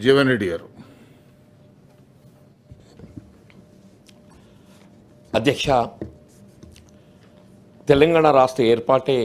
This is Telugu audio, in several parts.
జీవన్ రెడ్డి గారు. అధ్యక్ష తెలంగాణ రాష్ట్ర ఏర్పాటే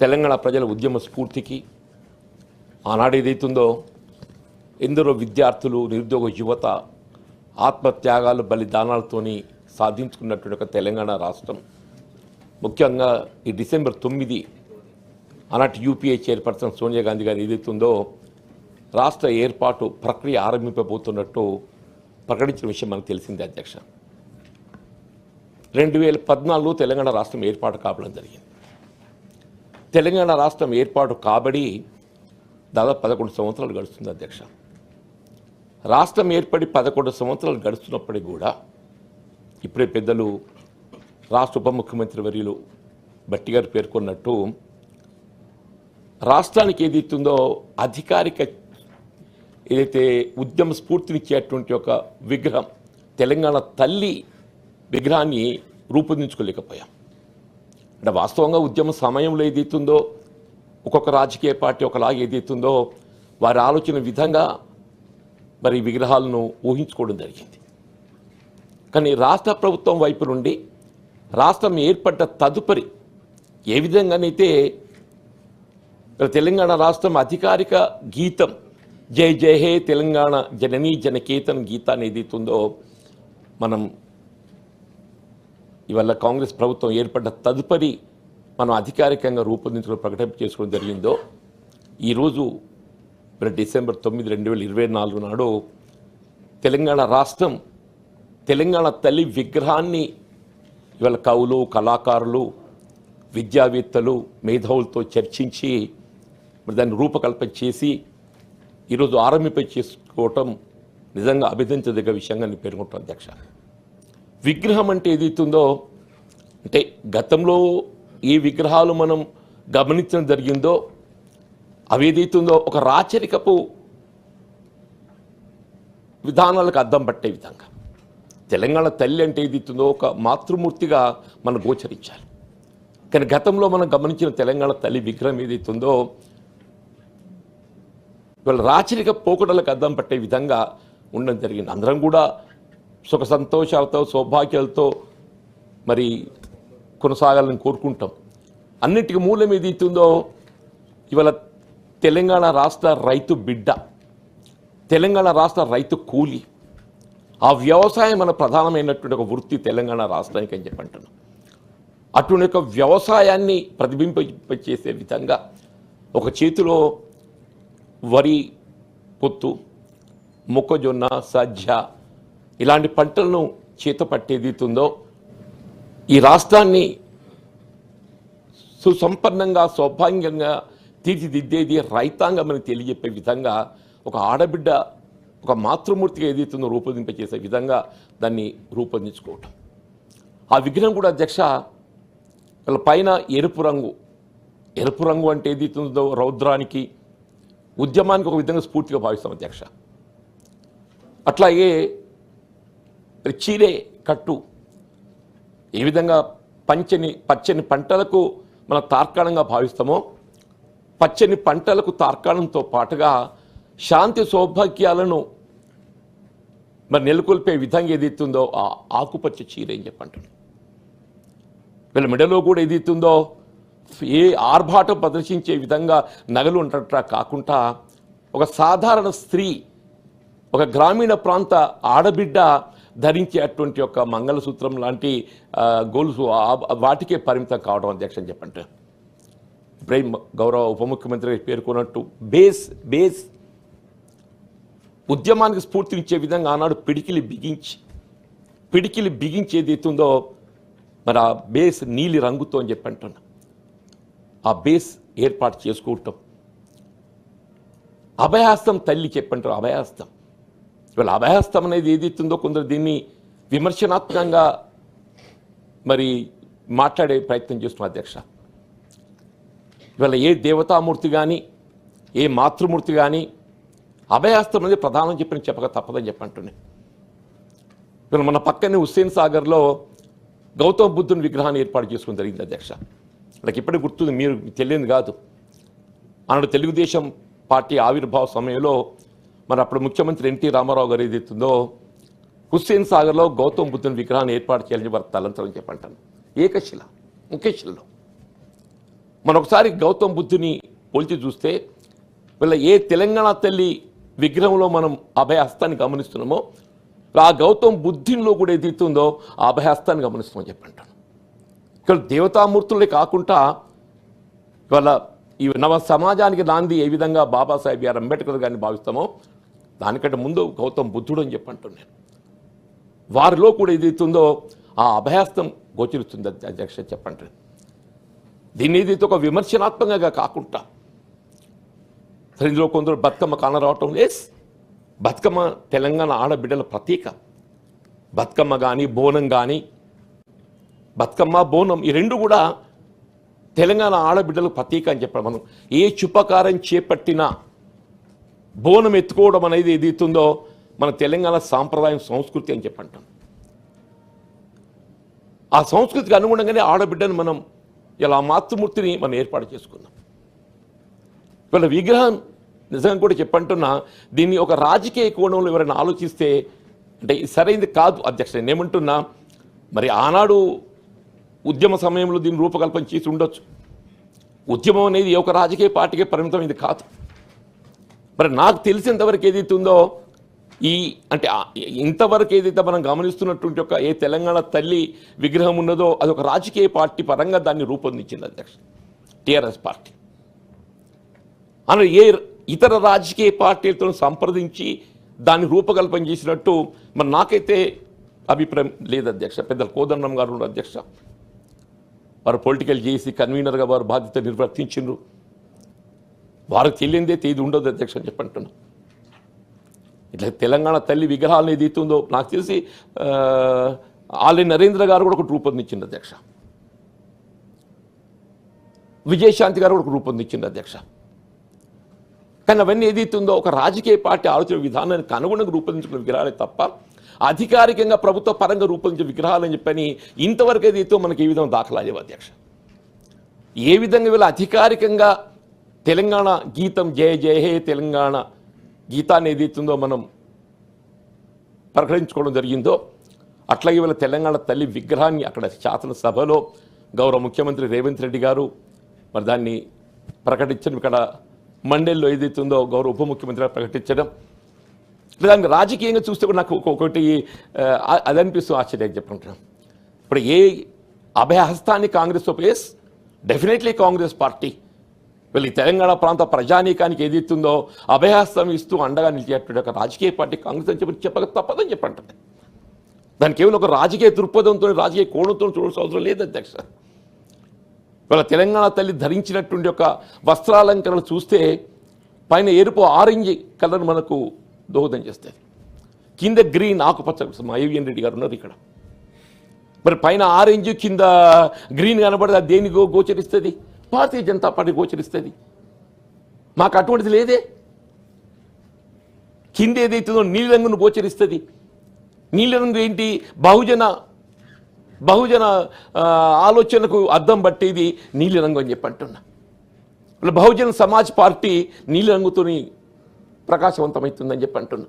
తెలంగాణ ప్రజల ఉద్యమ స్ఫూర్తికి ఆనాడు ఏదైతుందో ఎందరో విద్యార్థులు నిరుద్యోగ యువత ఆత్మత్యాగాలు బలిదానాలతోని సాధించుకున్నటువంటి ఒక తెలంగాణ రాష్ట్రం. ముఖ్యంగా ఈ డిసెంబర్ తొమ్మిది ఆనాటి యూపీఏ చైర్పర్సన్ సోనియా గాంధీ గారు ఏదైతుందో రాష్ట్ర ఏర్పాటు ప్రక్రియ ఆరంభింపబోతున్నట్టు ప్రకటించిన విషయం మనకు తెలిసిందే అధ్యక్ష. రెండు వేల పద్నాలుగులో తెలంగాణ రాష్ట్రం ఏర్పాటు కావడం జరిగింది. తెలంగాణ రాష్ట్రం ఏర్పాటు కాబడి దాదాపు పదకొండు సంవత్సరాలు గడుస్తుంది అధ్యక్ష. రాష్ట్రం ఏర్పడి పదకొండు సంవత్సరాలు గడుస్తున్నప్పటికీ కూడా ఇప్పుడే పెద్దలు రాష్ట్ర ఉప ముఖ్యమంత్రి వర్యులు భట్టి గారు పేర్కొన్నట్టు రాష్ట్రానికి ఏది ఇస్తుందో అధికారిక ఏదైతే ఉద్యమ స్ఫూర్తినిచ్చేటువంటి ఒక విగ్రహం తెలంగాణ తల్లి విగ్రహాన్ని రూపొందించుకోలేకపోయాం. అంటే వాస్తవంగా ఉద్యమ సమయంలో ఏదైతుందో ఒక్కొక్క రాజకీయ పార్టీ ఒకలాగా ఏదైతుందో వారి ఆలోచన విధంగా మరి విగ్రహాలను ఊహించుకోవడం జరిగింది. కానీ రాష్ట్ర ప్రభుత్వం వైపు నుండి రాష్ట్రం ఏర్పడ్డ తదుపరి ఏ విధంగానైతే తెలంగాణ రాష్ట్రం అధికారిక గీతం జై జయ హే తెలంగాణ జననీ జనకేతన్ గీతాన్ని ఏదైతుందో మనం ఇవాళ కాంగ్రెస్ ప్రభుత్వం ఏర్పడ్డ తదుపరి మనం అధికారికంగా రూపొందించుకుని ప్రకటన చేసుకోవడం జరిగిందో ఈరోజు డిసెంబర్ తొమ్మిది రెండు వేల ఇరవై నాలుగు నాడు తెలంగాణ రాష్ట్రం తెలంగాణ తల్లి విగ్రహాన్ని ఇవాళ కవులు కళాకారులు విద్యావేత్తలు మేధావులతో చర్చించి మరి దాన్ని రూపకల్పన చేసి ఈరోజు ఆర్మీపై చేసుకోవటం నిజంగా అభినందించదగ్గ విషయంగా నేను పేర్కొంటాను అధ్యక్ష. విగ్రహం అంటే ఏదైతుందో అంటే గతంలో ఏ విగ్రహాలు మనం గమనించడం జరిగిందో అవి ఏదైతుందో ఒక రాచరికపు విధానాలకు అద్దం పట్టే విధంగా. తెలంగాణ తల్లి అంటే ఏదైతుందో ఒక మాతృమూర్తిగా మనం గోచరించాలి. కానీ గతంలో మనం గమనించిన తెలంగాణ తల్లి విగ్రహం ఏదైతుందో ఇవాళ రాచరిక పోకడలకు అద్దం పట్టే విధంగా ఉండడం జరిగింది. అందరం కూడా సుఖ సంతోషాలతో సౌభాగ్యాలతో మరి కొనసాగాలని కోరుకుంటాం. అన్నిటికీ మూలం ఏది ఇస్తుందో ఇవాళ తెలంగాణ రాష్ట్ర రైతు బిడ్డ తెలంగాణ రాష్ట్ర రైతు కూలి. ఆ వ్యవసాయం మన ప్రధానమైనటువంటి ఒక వృత్తి తెలంగాణ రాష్ట్రానికి అని చెప్పి అంటున్నాం. అటువంటి ఒక వ్యవసాయాన్ని ప్రతిబింబింపచేసే విధంగా ఒక చేతిలో వరి పొత్తు మొక్కజొన్న సజ్జ ఇలాంటి పంటలను చేత పట్టేదితుందో ఈ రాష్ట్రాన్ని సుసంపన్నంగా సౌభాగ్యంగా తీర్చిదిద్దేది రైతాంగం అని తెలియజెప్పే విధంగా ఒక ఆడబిడ్డ ఒక మాతృమూర్తిగా ఏదైతుందో రూపొందింపచేసే విధంగా దాన్ని రూపొందించుకోవటం. ఆ విగ్రహం కూడా అధ్యక్ష వాళ్ళ పైన ఎరుపు రంగు ఎరుపు రంగు అంటే ఏదైతుందో రౌద్రానికి ఉద్యమానికి ఒక విధంగా స్ఫూర్తిగా భావిస్తాం అధ్యక్ష. అట్లాగే చీరే కట్టు ఏ విధంగా పంచని పచ్చని పంటలకు మన తార్కాణంగా భావిస్తామో పచ్చని పంటలకు తార్కాణంతో పాటుగా శాంతి సౌభాగ్యాలను మరి నెలకొల్పే విధంగా ఏదైతుందో ఆ ఆకుపచ్చ చీర ఏం చెప్పంటాడు వీళ్ళ మెడలో కూడా ఏదైతుందో ఏ ఆర్భాటం ప్రదర్శించే విధంగా నగలు ఉండట కాకుండా ఒక సాధారణ స్త్రీ ఒక గ్రామీణ ప్రాంత ఆడబిడ్డ ధరించే అటువంటి ఒక మంగళసూత్రం లాంటి గొలుసు వాటికే పరిమితం కావడం అధ్యక్ష చెప్పండి. చెప్పంటే గౌరవ ఉప ముఖ్యమంత్రి పేర్కొన్నట్టు బేస్ బేస్ ఉద్యమానికి స్ఫూర్తినిచ్చే విధంగా ఆనాడు పిడికిలి బిగించి పిడికిలి బిగించేది ఎత్తుందో మరి ఆ బేస్ నీలి రంగుతో అని చెప్పి అంటున్నా ఆ బేస్ ఏర్పాటు చేసుకోవటం అభయహస్తం తల్లి చెప్పంటారు అభయహస్తం. ఇవాళ అభయహస్తం అనేది ఏది కొందరు దీన్ని విమర్శనాత్మకంగా మరి మాట్లాడే ప్రయత్నం చేస్తున్నాం అధ్యక్ష. ఇవాళ ఏ దేవతామూర్తి కానీ ఏ మాతృమూర్తి కానీ అభయహస్తం అనేది ప్రధానం చెప్పిన చెప్పక తప్పదని చెప్పంటున్నాయి ఇవాళ మన పక్కనే హుస్సేన్ సాగర్లో గౌతమ బుద్ధుని విగ్రహాన్ని ఏర్పాటు చేసుకోవడం జరిగింది అధ్యక్ష. నాకు ఇప్పటికి గుర్తుంది మీరు తెలియదు కాదు. ఆనాడు తెలుగుదేశం పార్టీ ఆవిర్భావ సమయంలో మరి అప్పుడు ముఖ్యమంత్రి ఎన్టీ రామారావు గారు ఏదైతుందో హుస్సేన్ సాగర్లో గౌతమ్ బుద్ధుని విగ్రహాన్ని ఏర్పాటు చేయాలని వారు తలంతరం చెప్పంటాను ఏకశిల ముఖ్యశిలలో. శిలలో మనం ఒకసారి గౌతమ్ బుద్ధుని పోల్చి చూస్తే వీళ్ళ ఏ తెలంగాణ తల్లి విగ్రహంలో మనం అభయహస్తాన్ని గమనిస్తున్నామో ఆ గౌతమ్ బుద్ధిలో కూడా ఏదైతుందో ఆ అభయహస్తాన్ని గమనిస్తామని చెప్పంటాను ఇక్కడ దేవతామూర్తులే కాకుండా ఇవాళ ఈ నవ సమాజానికి నాంది ఏ విధంగా బాబాసాహెబ్ ఆర్ అంబేద్కర్ గారిని భావిస్తామో దానికంటే ముందు గౌతమ్ బుద్ధుడు అని చెప్పంటున్నాను నేను. వారిలో కూడా ఏదైతుందో ఆ అభయాస్తం గోచరిస్తుంది అధ్యక్ష చెప్పండి దీన్ని ఏదైతే ఒక విమర్శనాత్మకంగా కాకుండా సరే ఇందులో కొందరు బతుకమ్మ కానరావటం లేస్ బతుకమ్మ తెలంగాణ ఆడబిడ్డల ప్రతీక. బతుకమ్మ కానీ బోనం కానీ బతుకమ్మ బోనం ఈ రెండు కూడా తెలంగాణ ఆడబిడ్డలకు ప్రతీక అని చెప్పాలి మనం. ఏ చుపకారం చేపట్టినా బోనం ఎత్తుకోవడం అనేది ఏదైతుందో మన తెలంగాణ సాంప్రదాయం సంస్కృతి అని చెప్పంటాం ఆ సంస్కృతికి అనుగుణంగానే ఆడబిడ్డను మనం ఇలా మాతృమూర్తిని మనం ఏర్పాటు చేసుకున్నాం ఇవాళ విగ్రహం నిజంగా కూడా చెప్పంటున్నా దీన్ని ఒక రాజకీయ కోణంలో ఎవరైనా ఆలోచిస్తే అంటే సరైనది కాదు అధ్యక్ష నేనేమంటున్నా మరి ఆనాడు ఉద్యమ సమయంలో దీన్ని రూపకల్పన చేసి ఉండొచ్చు. ఉద్యమం అనేది ఒక రాజకీయ పార్టీకే పరిమితం ఇది కాదు. మరి నాకు తెలిసినంతవరకు ఏదైతే ఉందో ఈ అంటే ఇంతవరకు ఏదైతే మనం గమనిస్తున్నటువంటి ఒక ఏ తెలంగాణ తల్లి విగ్రహం ఉన్నదో అది ఒక రాజకీయ పార్టీ పరంగా దాన్ని రూపొందించింది అధ్యక్ష టిఆర్ఎస్ పార్టీ. అన్న ఏ ఇతర రాజకీయ పార్టీలతో సంప్రదించి దాన్ని రూపకల్పన చేసినట్టు మరి నాకైతే అభిప్రాయం లేదు అధ్యక్ష. పెద్దలు కోదండం గారు అధ్యక్ష. వారు పొలిటికల్ చేసి కన్వీనర్గా వారు బాధ్యత నిర్వర్తించిండ్రు వారికి తెలియందే తేదీ ఉండదు అధ్యక్ష అని చెప్పంటున్నా ఇట్లా తెలంగాణ తల్లి విగ్రహాలను ఏది ఇస్తుందో నాకు తెలిసి ఆ, నరేంద్ర గారు కూడా ఒకటి రూపొందించింది అధ్యక్ష. విజయశాంతి గారు కూడా ఒకటి రూపొందించింది అధ్యక్ష. కానీ అవన్నీ ఏది ఇస్తుందో ఒక రాజకీయ పార్టీ ఆలోచన విధానానికి అనుగుణంగా రూపొందించుకున్న విగ్రహాలే తప్ప అధికారికంగా ప్రభుత్వ పరంగా రూపొందించే విగ్రహాలు అని చెప్పని ఇంతవరకు ఏదైతే మనకి ఏ విధంగా దాఖలా లేవు అధ్యక్ష? ఏ విధంగా వీళ్ళు అధికారికంగా తెలంగాణ గీతం జయ జయ హే తెలంగాణ గీతాన్ని ఏదైతుందో మనం ప్రకటించుకోవడం జరిగిందో అట్లాగే వీళ్ళ తెలంగాణ తల్లి విగ్రహాన్ని అక్కడ శాసనసభలో గౌరవ ముఖ్యమంత్రి రేవంత్ రెడ్డి గారు మరి దాన్ని ప్రకటించడం ఇక్కడ మండలిలో ఏదైతుందో గౌరవ ఉప ముఖ్యమంత్రి ప్రకటించడం దానికి రాజకీయంగా చూస్తే కూడా నాకు ఒక్కొక్కటి ఒకటి అది అనిపిస్తూ ఆశ్చర్యం చెప్పుకుంటున్నాను ఇప్పుడు ఏ అభయహస్తాన్ని కాంగ్రెస్ ఉపేస్ డెఫినెట్లీ కాంగ్రెస్ పార్టీ. వీళ్ళు ఈ తెలంగాణ ప్రాంత ప్రజానీకానికి ఏది ఇస్తుందో అభయహస్తం ఇస్తూ అండగా నిలిచేటువంటి ఒక రాజకీయ పార్టీ కాంగ్రెస్ అని చెప్పి చెప్పక తప్పదని చెప్పంటుంది. దానికి కేవలం ఒక రాజకీయ దృక్పథంతో రాజకీయ కోణంతో చూడాల్సిన అవసరం లేదు అధ్యక్ష. వాళ్ళ తెలంగాణ తల్లి ధరించినటువంటి ఒక వస్త్రాలంకరణ చూస్తే పైన ఎరుపు ఆరెంజ్ కలర్ మనకు దోహదం చేస్తుంది. కింద గ్రీన్ ఆకుపచ్చ మా రెడ్డి గారు ఉన్నారు ఇక్కడ. మరి పైన ఆరెంజ్ కింద గ్రీన్ కనబడితే అది దేని గోచరిస్తుంది. భారతీయ జనతా పార్టీ గోచరిస్తుంది. మాకు అటువంటిది లేదే. కింద ఏదైతుందో నీలిరంగును గోచరిస్తుంది. నీలిరంగు ఏంటి? బహుజన బహుజన ఆలోచనకు అద్దం పట్టేది నీలిరంగు అని చెప్పి అంటున్నా. బహుజన సమాజ్ పార్టీ నీలిరంగుతోని ప్రకాశవంతమవుతుందని చెప్పి అంటున్నా.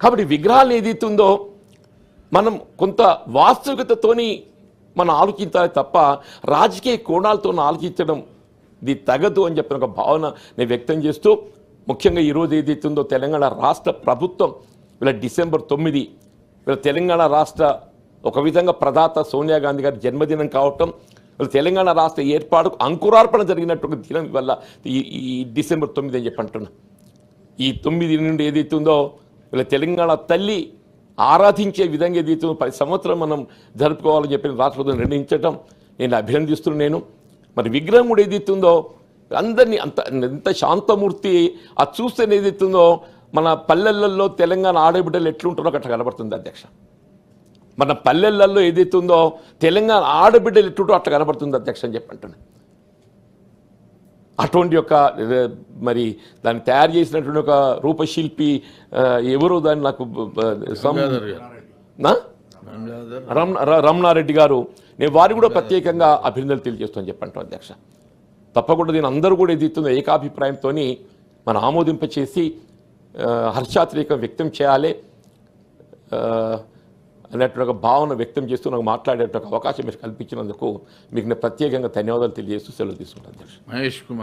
కాబట్టి విగ్రహాలు ఏదైతుందో మనం కొంత వాస్తవికతతోని మనం ఆలోచించాలి తప్ప రాజకీయ కోణాలతో ఆలోచించడం ఇది తగదు అని చెప్పిన ఒక భావన నేను వ్యక్తం చేస్తూ ముఖ్యంగా ఈరోజు ఏదైతుందో తెలంగాణ రాష్ట్ర ప్రభుత్వం వీళ్ళ డిసెంబర్ తొమ్మిది వీళ్ళ తెలంగాణ రాష్ట్ర ఒక విధంగా ప్రదాత సోనియా గాంధీ గారి జన్మదినం కావటం వీళ్ళ తెలంగాణ రాష్ట్ర ఏర్పాటుకు అంకురార్పణ జరిగినట్టు ఒక దినం వల్ల ఈ ఈ డిసెంబర్ తొమ్మిది అని చెప్పి అంటున్నాను ఈ తొమ్మిది నుండి ఏదైతే ఉందో ఇలా తెలంగాణ తల్లి ఆరాధించే విధంగా ఏదైతే ఉందో పది సంవత్సరం మనం జరుపుకోవాలని చెప్పి రాష్ట్రపతిని నిర్ణయించడం నేను అభినందిస్తున్నాను నేను. మరి విగ్రహం కూడా ఏదైతే ఉందో అందరినీ అంత ఎంత శాంతమూర్తి అది చూస్తే ఏదైతే ఉందో మన పల్లెలలో తెలంగాణ ఆడబిడ్డలు ఎట్లుంటారో అట్లా కనబడుతుంది అధ్యక్ష. మన పల్లెలలో ఏదైతే ఉందో తెలంగాణ ఆడబిడ్డలు ఎట్లుంటో అట్లా కనబడుతుంది అధ్యక్ష అని చెప్పి అంటున్నాను అటువంటి యొక్క మరి దాన్ని తయారు చేసినటువంటి ఒక రూపశిల్పి ఎవరో దాన్ని నాకు రమణారెడ్డి గారు. నేను వారికి కూడా ప్రత్యేకంగా అభినందనలు తెలియజేస్తాను చెప్పంటాం అధ్యక్ష. తప్పకుండా దీని అందరూ కూడా ఎదుగుతున్న ఏకాభిప్రాయంతో మన ఆమోదింపచేసి హర్షాతిరేకం వ్యక్తం చేయాలి. ఆ, అన్నట్టు ఒక భావన వ్యక్తం చేస్తూ నాకు మాట్లాడేట అవకాశం మీరు కల్పించినందుకు మీకు నేను ప్రత్యేకంగా ధన్యవాదాలు తెలియజేస్తూ సెలవు తీసుకుంటాను. మహేష్ కుమార్